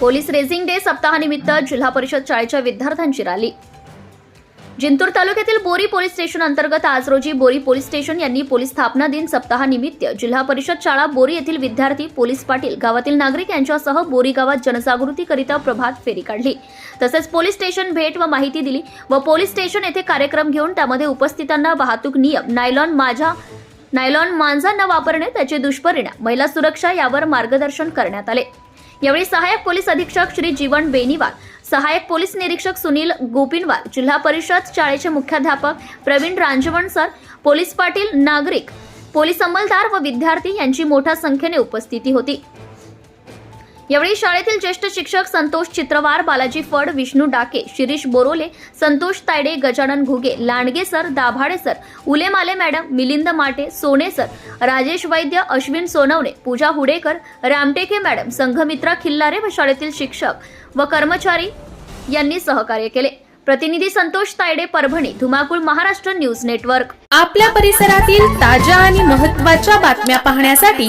Police raising day सप्ताहानिमित्त जिल्हा परिषद शाळेच्या विद्यार्थ्यांची रॅली. जिंतूर तालुक्यातील बोरी पोलीस स्टेशन अंतर्गत आज रोजी बोरी पोलीस स्टेशन यांनी पोलीस स्थापना दिन सप्ताहानिमित्त जिल्हा परिषद शाळा बोरी येथील विद्यार्थी पोलीस पाटील गावातील नागरिक यांच्यासह बोरी गावात जनजागृतीकरिता प्रभात फेरी काढली. तसेच पोलीस स्टेशन भेट व माहिती दिली व पोलीस स्टेशन येथे कार्यक्रम घेऊन त्यामध्ये उपस्थितांना वाहतूक नियम नायलॉन माझा नायलॉन मांजा न वापरणे त्याचे दुष्परिणाम महिला सुरक्षा यावर मार्गदर्शन करण्यात आले. यावेळी सहाय्यक पोलीस अधीक्षक श्री जीवन बेनीवाल सहाय्यक पोलीस निरीक्षक सुनील गोपिनवाल जिल्हा परिषद शाळेचे मुख्याध्यापक प्रवीण रांजवण सर पोलीस पाटील नागरिक पोलीस अंमलदार व विद्यार्थी यांची मोठ्या संख्येने उपस्थिती होती. यावेळी शाळेतील ज्येष्ठ शिक्षक Santosh Chitrawar Balaji Phad Vishnu Dake Shirish Borole Santosh Tayde Gajanan Ghuge Landge sir Dabhade sir Ulemale madam Milind Mate Sone sir Rajesh Vaidya Ashwin Sonawane Pooja Hudekar Ramteke madam Sanghamitra Khillare व शाळेतील शिक्षक व कर्मचारी यांनी सहकार्य केले. प्रतिनिधी संतोष तायडे परभणी धुमाकूळ महाराष्ट्र न्यूज नेटवर्क. आपल्या परिसरातील ताज्या आणि महत्त्वाच्या बातम्या पाहण्यासाठी